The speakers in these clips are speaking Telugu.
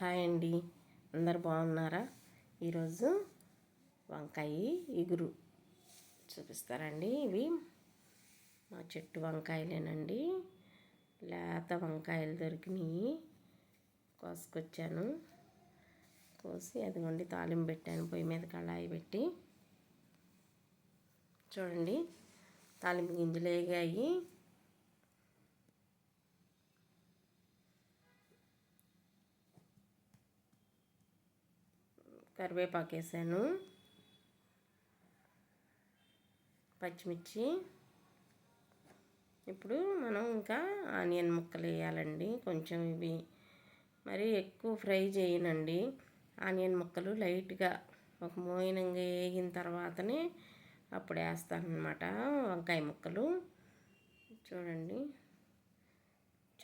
హాయ్ అండి. అందరు బాగున్నారా? ఈరోజు వంకాయ ఇగురు చూపిస్తారండి ఇవి. మా చెట్టు వంకాయలేనండి. లేత వంకాయలు దొరికినాయి. కోసుకొచ్చాను. కోసి అదిగోండి తాలింపు పెట్టాను. పొయ్యి మీద కళాయి పెట్టి. చూడండి. తాలింపు గింజలు వేగాయి. కరివేపాకు వేసాను. పచ్చిమిర్చి. ఇప్పుడు మనం ఇంకా ఆనియన్ ముక్కలు వేయాలండి. కొంచెం ఇవి మరి ఎక్కువ ఫ్రై చేయనండి. ఆనియన్ ముక్కలు లైట్గా ఒక మోయినంగా వేగిన తర్వాతనే అప్పుడు వేస్తాను అనమాట వంకాయ ముక్కలు. చూడండి.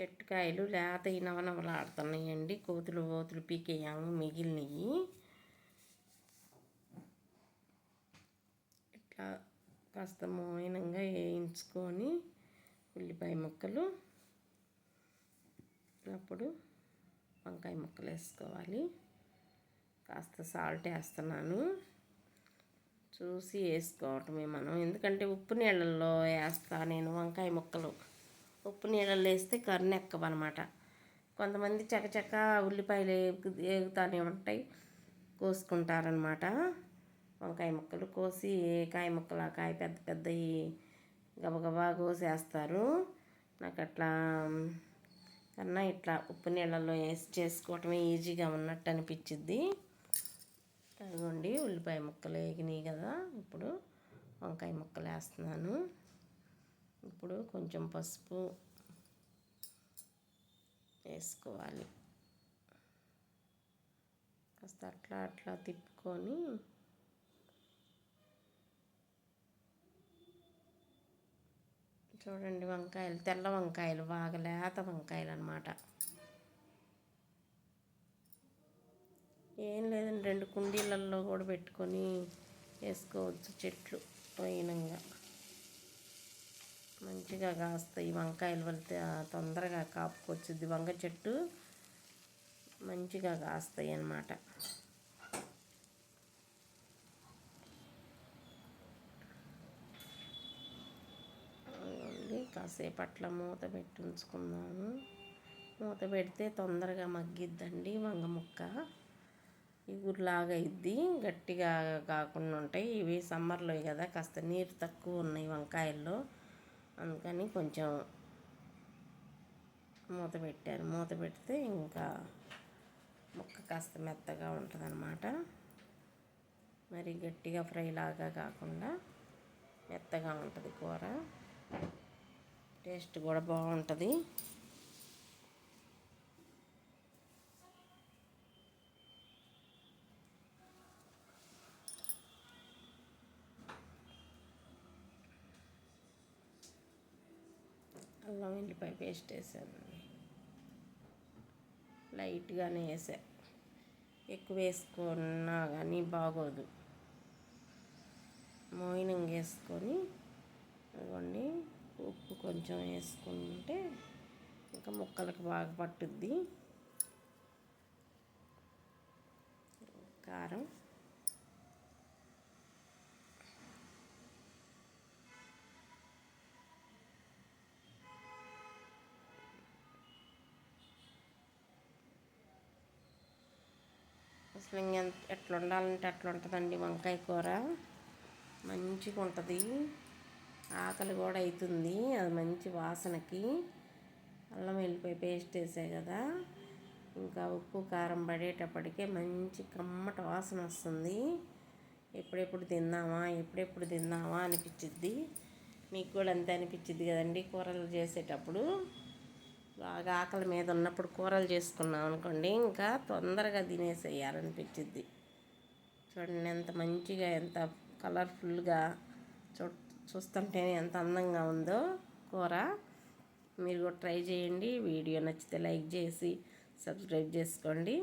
చెట్టుకాయలు లేత నవనవలాడుతున్నాయండి. కోతులు కోతులు పీకేయాము మిగిలినవి ఇట్లా కాస్త మోయినంగా వేయించుకొని ఉల్లిపాయ ముక్కలు. అప్పుడు వంకాయ ముక్కలు వేసుకోవాలి. కాస్త సాల్ట్ వేస్తున్నాను. చూసి వేసుకోవటమే మనం. ఎందుకంటే ఉప్పు నీళ్ళల్లో వేస్తా నేను వంకాయ ముక్కలు. ఉప్పు నీళ్ళల్లో వేస్తే కర్ణ ఎక్కవన్నమాట కొంతమంది చకచక ఉల్లిపాయలు వేగుతానే ఉంటాయి. కోసుకుంటారనమాట వంకాయ ముక్కలు కోసి కాయ ముక్కలు ఆ కాయ పెద్ద పెద్దవి గబగబా కోసేస్తారు. నాకు అట్లా కన్నా ఇట్లా ఉప్పు నీళ్ళల్లో వేసి చేసుకోవటమే ఈజీగా ఉన్నట్టు అనిపించిద్ది అదిగోండి ఉల్లిపాయ ముక్కలు వేగినాయి కదా ఇప్పుడు వంకాయ ముక్కలు వేస్తున్నాను. ఇప్పుడు కొంచెం పసుపు వేసుకోవాలి. కాస్త అట్లా అట్లా తిప్పుకొని చూడండి వంకాయలు తెల్ల వంకాయలు బాగా లేత వంకాయలు అనమాట ఏం లేదండి రెండు కుండీలలో కూడా పెట్టుకొని వేసుకోవచ్చు చెట్లు పోయినంగా మంచిగా కాస్తాయి వంకాయలు వెళ్తే తొందరగా కాపుకొచ్చుద్ది వంగ చెట్టు. మంచిగా కాస్తాయి అన్నమాట. కాసేపు అట్లా మూత పెట్టి ఉంచుకుందాము మూత పెడితే తొందరగా మగ్గిద్దండి వంగ ముక్క. ఇగురులాగా ఇద్ది గట్టిగా కాకుండా ఉంటాయి. ఇవి సమ్మర్లో కదా కాస్త నీరు తక్కువ ఉన్నాయి వంకాయల్లో. అందుకని కొంచెం మూత పెట్టారు. మూత పెడితే ఇంకా ముక్క కాస్త మెత్తగా ఉంటుంది అన్నమాట మరి గట్టిగా ఫ్రై లాగా కాకుండా మెత్తగా ఉంటుంది కూర. టేస్ట్ కూడా బాగుంటుంది. అల్లం వెల్లిపాయ పేస్ట్ వేసాను. లైట్గానే వేసా. ఎక్కువ వేసుకున్నా కానీ బాగోదు. మోయినంగా వేసుకొని అదిగోండి ఉప్పు కొంచెం వేసుకుంటే ఇంకా ముక్కలకు బాగా పట్టుద్ది. కారం. అసలు ఇంకెంత ఎట్లా ఉండాలంటే అట్లా ఉంటుందండి వంకాయ కూర. మంచిగా ఉంటుంది ఆకలి కూడా అవుతుంది అది మంచి వాసనకి. అల్లం వెళ్ళిపోయి పేస్ట్ వేసాయి కదా. ఇంకా ఉప్పు కారం పడేటప్పటికే మంచి కమ్మట వాసన వస్తుంది. ఎప్పుడెప్పుడు తిందామా ఎప్పుడెప్పుడు తిందామా అనిపించిద్ది మీకు కూడా అంతే అనిపించింది కదండి కూరలు చేసేటప్పుడు. బాగా ఆకలి మీద ఉన్నప్పుడు కూరలు చేసుకున్నాం అనుకోండి ఇంకా తొందరగా తినేసేయాలనిపించిద్ది చూడండి ఎంత మంచిగా ఎంత కలర్ఫుల్గా చూ చూస్తుంటేనే ఎంత అందంగా ఉందో కూర. మీరు కూడా ట్రై చేయండి. వీడియో నచ్చితే లైక్ చేసి సబ్స్క్రైబ్ చేసుకోండి.